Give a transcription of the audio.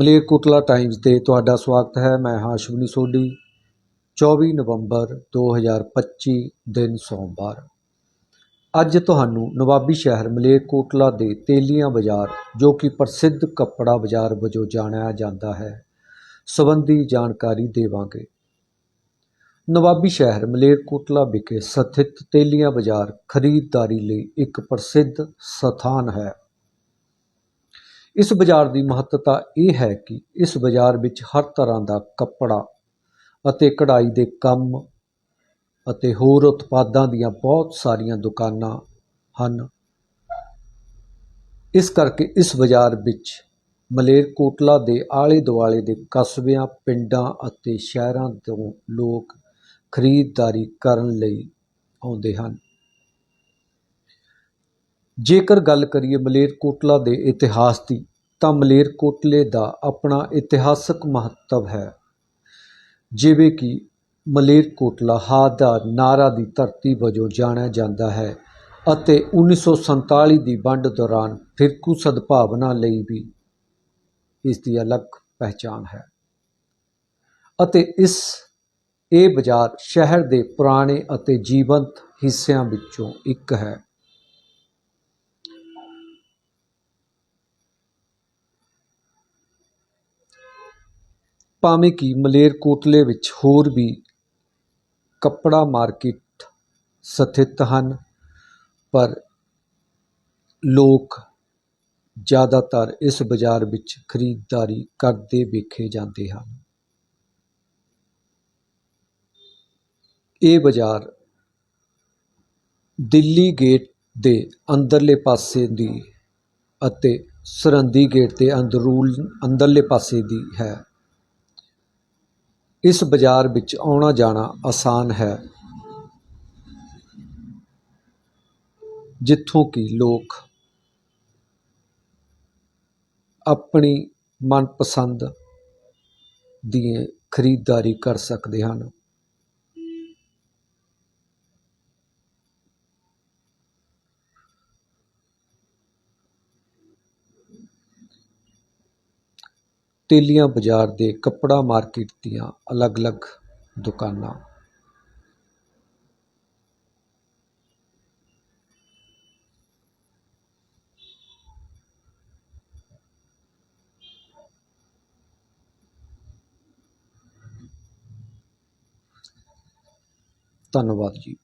Malerkotla Times ਤੇ ਤੁਹਾਡਾ ਸਵਾਗਤ ਹੈ। ਮੈਂ ਹਾਂ ਅਸ਼ਵਨੀ ਸੋਢੀ। 24 ਨਵੰਬਰ 2025 ਦਿਨ ਸੋਮਵਾਰ। ਅੱਜ ਤੁਹਾਨੂੰ ਨਵਾਬੀ ਸ਼ਹਿਰ ਮਲੇਰਕੋਟਲਾ ਦੇ ਤੇਲੀਆਂ ਬਾਜ਼ਾਰ, ਜੋ ਕਿ ਪ੍ਰਸਿੱਧ ਕੱਪੜਾ ਬਾਜ਼ਾਰ ਵਜੋਂ ਜਾਣਿਆ ਜਾਂਦਾ ਹੈ, ਸੰਬੰਧੀ ਜਾਣਕਾਰੀ ਦੇਵਾਂਗੇ। ਨਵਾਬੀ ਸ਼ਹਿਰ ਮਲੇਰਕੋਟਲਾ ਵਿਖੇ ਸਥਿਤ ਤੇਲੀਆਂ ਬਾਜ਼ਾਰ ਖਰੀਦਦਾਰੀ ਲਈ ਇੱਕ ਪ੍ਰਸਿੱਧ ਸਥਾਨ ਹੈ। ਇਸ ਬਾਜ਼ਾਰ ਦੀ ਮਹੱਤਤਾ ਇਹ ਹੈ ਕਿ ਇਸ ਬਾਜ਼ਾਰ ਵਿੱਚ ਹਰ ਤਰ੍ਹਾਂ ਦਾ ਕੱਪੜਾ ਅਤੇ ਕਢਾਈ ਦੇ ਕੰਮ ਅਤੇ ਹੋਰ ਉਤਪਾਦਾਂ ਦੀਆਂ ਬਹੁਤ ਸਾਰੀਆਂ ਦੁਕਾਨਾਂ ਹਨ। ਇਸ ਕਰਕੇ ਇਸ ਬਾਜ਼ਾਰ ਵਿੱਚ ਮਲੇਰਕੋਟਲਾ ਦੇ ਆਲੇ ਦੁਆਲੇ ਦੇ ਕਸਬਿਆਂ, ਪਿੰਡਾਂ ਅਤੇ ਸ਼ਹਿਰਾਂ ਤੋਂ ਲੋਕ ਖਰੀਦਦਾਰੀ ਕਰਨ ਲਈ ਆਉਂਦੇ ਹਨ। ਜੇਕਰ ਗੱਲ ਕਰੀਏ ਮਲੇਰਕੋਟਲਾ ਦੇ ਇਤਿਹਾਸ ਦੀ ਤਾਂ ਮਲੇਰਕੋਟਲੇ ਦਾ ਆਪਣਾ ਇਤਿਹਾਸਕ ਮਹੱਤਵ ਹੈ। ਜਿਵੇਂ ਕਿ ਮਲੇਰਕੋਟਲਾ ਹਾ ਦਾ ਨਾਰਾ ਦੀ ਧਰਤੀ ਵਜੋਂ ਜਾਣਿਆ ਜਾਂਦਾ ਹੈ ਅਤੇ 1947 ਦੀ ਵੰਡ ਦੌਰਾਨ ਫਿਰਕੂ ਸਦਭਾਵਨਾ ਲਈ ਵੀ ਇਸ ਦੀ ਅਲੱਗ ਪਹਿਚਾਣ ਹੈ। ਅਤੇ ਇਸ, ਇਹ ਬਾਜ਼ਾਰ ਸ਼ਹਿਰ ਦੇ ਪੁਰਾਣੇ ਅਤੇ ਜੀਵੰਤ ਹਿੱਸਿਆਂ ਵਿੱਚੋਂ ਇੱਕ ਹੈ। ਭਾਵੇਂ ਕਿ ਮਲੇਰਕੋਟਲੇ ਵਿੱਚ ਹੋਰ ਵੀ ਕੱਪੜਾ ਮਾਰਕੀਟ ਸਥਿਤ ਹਨ, ਪਰ ਲੋਕ ਜ਼ਿਆਦਾਤਰ ਇਸ ਬਾਜ਼ਾਰ ਵਿੱਚ ਖਰੀਦਦਾਰੀ ਕਰਦੇ ਵੇਖੇ ਜਾਂਦੇ ਹਨ। ਇਹ ਬਾਜ਼ਾਰ ਦਿੱਲੀ ਗੇਟ ਦੇ ਅੰਦਰਲੇ ਪਾਸੇ ਦੀ ਅਤੇ ਸਰਹੰਦੀ ਗੇਟ ਦੇ ਅੰਦਰੂਲ, ਅੰਦਰਲੇ ਪਾਸੇ ਦੀ ਹੈ। ਇਸ ਬਾਜ਼ਾਰ ਵਿੱਚ ਆਉਣਾ ਜਾਣਾ ਆਸਾਨ ਹੈ। ਜਿੱਥੋਂ ਕਿ ਲੋਕ ਆਪਣੀ ਮਨਪਸੰਦ ਦੀ ਖਰੀਦਦਾਰੀ ਕਰ ਸਕਦੇ ਹਨ। ਤੇਲੀਆਂ ਬਾਜ਼ਾਰ ਦੇ ਕੱਪੜਾ ਮਾਰਕੀਟ ਦੀਆਂ ਅਲੱਗ-ਅਲੱਗ ਦੁਕਾਨਾਂ। ਧੰਨਵਾਦ ਜੀ।